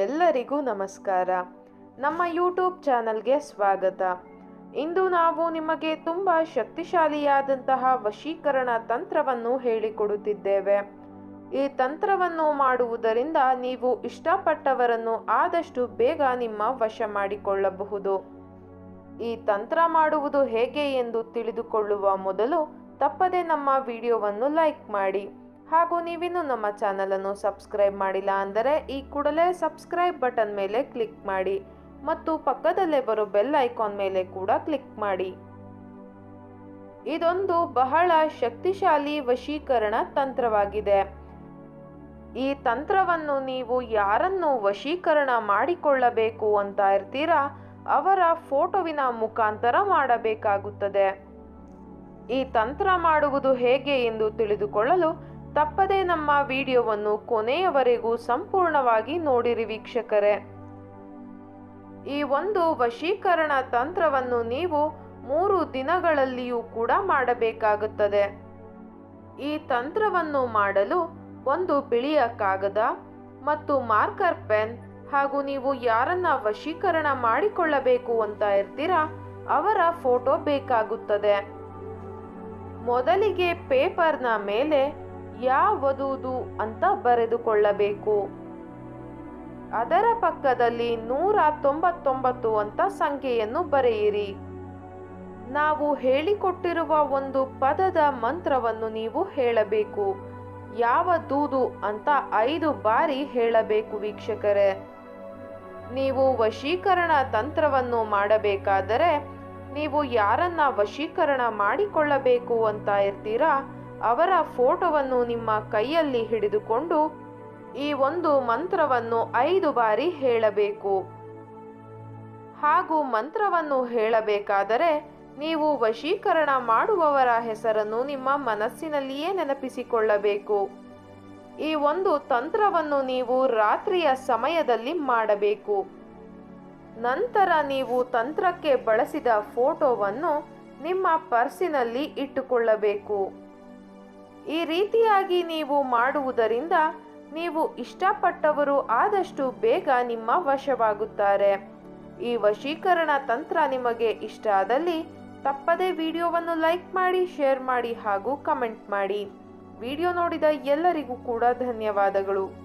ಎಲ್ಲರಿಗೂ ನಮಸ್ಕಾರ. ನಮ್ಮ ಯೂಟ್ಯೂಬ್ ಚಾನಲ್ಗೆ ಸ್ವಾಗತ. ಇಂದು ನಾವು ನಿಮಗೆ ತುಂಬ ಶಕ್ತಿಶಾಲಿಯಾದಂತಹ ವಶೀಕರಣ ತಂತ್ರವನ್ನು ಹೇಳಿಕೊಡುತ್ತಿದ್ದೇವೆ. ಈ ತಂತ್ರವನ್ನು ಮಾಡುವುದರಿಂದ ನೀವು ಇಷ್ಟಪಟ್ಟವರನ್ನು ಆದಷ್ಟು ಬೇಗ ನಿಮ್ಮ ವಶ ಮಾಡಿಕೊಳ್ಳಬಹುದು. ಈ ತಂತ್ರ ಮಾಡುವುದು ಹೇಗೆ ಎಂದು ತಿಳಿದುಕೊಳ್ಳುವ ಮೊದಲು ತಪ್ಪದೆ ನಮ್ಮ ವಿಡಿಯೋವನ್ನು ಲೈಕ್ ಮಾಡಿ. ಹಾಗೂ ನೀವಿನ್ನು ನಮ್ಮ ಚಾನಲನ್ನು ಸಬ್ಸ್ಕ್ರೈಬ್ ಮಾಡಿಲ್ಲ ಅಂದರೆ ಈ ಕೂಡಲೇ ಸಬ್ಸ್ಕ್ರೈಬ್ ಬಟನ್ ಮೇಲೆ ಕ್ಲಿಕ್ ಮಾಡಿ ಮತ್ತು ಪಕ್ಕದಲ್ಲೇ ಬರೋ ಬೆಲ್ ಐಕಾನ್ ಮೇಲೆ ಕೂಡ ಕ್ಲಿಕ್ ಮಾಡಿ. ಇದೊಂದು ಬಹಳ ಶಕ್ತಿಶಾಲಿ ವಶೀಕರಣ ತಂತ್ರವಾಗಿದೆ. ಈ ತಂತ್ರವನ್ನು ನೀವು ಯಾರನ್ನು ವಶೀಕರಣ ಮಾಡಿಕೊಳ್ಳಬೇಕು ಅಂತ ಇರ್ತೀರಾ? ಅವರ ಫೋಟೋವಿನ ಮುಖಾಂತರ ಮಾಡಬೇಕಾಗುತ್ತದೆ. ಈ ತಂತ್ರ ಮಾಡುವುದು ಹೇಗೆ ಎಂದು ತಿಳಿದುಕೊಳ್ಳಲು ತಪ್ಪದೇ ನಮ್ಮ ವಿಡಿಯೋವನ್ನು ಕೊನೆಯವರೆಗೂ ಸಂಪೂರ್ಣವಾಗಿ ನೋಡಿರಿ ವೀಕ್ಷಕರೇ. ಈ ಒಂದು ವಶೀಕರಣ ತಂತ್ರವನ್ನು ನೀವು ಮೂರು ದಿನಗಳಲ್ಲಿಯೂ ಕೂಡ ಮಾಡಬೇಕಾಗುತ್ತದೆ. ಈ ತಂತ್ರವನ್ನು ಮಾಡಲು ಒಂದು ಬಿಳಿಯ ಕಾಗದ ಮತ್ತು ಮಾರ್ಕರ್ ಪೆನ್ ಹಾಗೂ ನೀವು ಯಾರನ್ನ ವಶೀಕರಣ ಮಾಡಿಕೊಳ್ಳಬೇಕು ಅಂತ ಇರ್ತೀರಾ, ಅವರ ಫೋಟೋ ಬೇಕಾಗುತ್ತದೆ. ಮೊದಲಿಗೆ ಪೇಪರ್ನ ಮೇಲೆ ಯಾವದುದು ಅಂತ ಬರೆದುಕೊಳ್ಳಬೇಕು. ಅದರ ಪಕ್ಕದಲ್ಲಿ ನೂರ ತೊಂಬತ್ತೊಂಬತ್ತು ಅಂತ ಸಂಖ್ಯೆಯನ್ನು ಬರೆಯಿರಿ. ನಾವು ಹೇಳಿಕೊಟ್ಟಿರುವ ಒಂದು ಪದದ ಮಂತ್ರವನ್ನು ನೀವು ಹೇಳಬೇಕು. ಯಾವ ದೂದು ಅಂತ ಐದು ಬಾರಿ ಹೇಳಬೇಕು ವೀಕ್ಷಕರೇ. ನೀವು ವಶೀಕರಣ ತಂತ್ರವನ್ನು ಮಾಡಬೇಕಾದರೆ, ನೀವು ಯಾರನ್ನ ವಶೀಕರಣ ಮಾಡಿಕೊಳ್ಳಬೇಕು ಅಂತ ಇರ್ತೀರಾ? ಅವರ ಫೋಟೋವನ್ನು ನಿಮ್ಮ ಕೈಯಲ್ಲಿ ಹಿಡಿದುಕೊಂಡು ಈ ಒಂದು ಮಂತ್ರವನ್ನು ಐದು ಬಾರಿ ಹೇಳಬೇಕು. ಹಾಗೂ ಮಂತ್ರವನ್ನು ಹೇಳಬೇಕಾದರೆ ನೀವು ವಶೀಕರಣ ಮಾಡುವವರ ಹೆಸರನ್ನು ನಿಮ್ಮ ಮನಸ್ಸಿನಲ್ಲಿಯೇ ನೆನಪಿಸಿಕೊಳ್ಳಬೇಕು. ಈ ಒಂದು ತಂತ್ರವನ್ನು ನೀವು ರಾತ್ರಿಯ ಸಮಯದಲ್ಲಿ ಮಾಡಬೇಕು. ನಂತರ ನೀವು ತಂತ್ರಕ್ಕೆ ಬಳಸಿದ ಫೋಟೋವನ್ನು ನಿಮ್ಮ ಪರ್ಸಿನಲ್ಲಿ ಇಟ್ಟುಕೊಳ್ಳಬೇಕು. ಈ ರೀತಿಯಾಗಿ ನೀವು ಮಾಡುವುದರಿಂದ ನೀವು ಇಷ್ಟಪಟ್ಟವರು ಆದಷ್ಟು ಬೇಗ ನಿಮ್ಮ ವಶವಾಗುತ್ತಾರೆ. ಈ ವಶೀಕರಣ ತಂತ್ರ ನಿಮಗೆ ಇಷ್ಟ ಆದಲ್ಲಿ ತಪ್ಪದೇ ವಿಡಿಯೋವನ್ನು ಲೈಕ್ ಮಾಡಿ, ಶೇರ್ ಮಾಡಿ ಹಾಗೂ ಕಮೆಂಟ್ ಮಾಡಿ. ವಿಡಿಯೋ ನೋಡಿದ ಎಲ್ಲರಿಗೂ ಕೂಡ ಧನ್ಯವಾದಗಳು.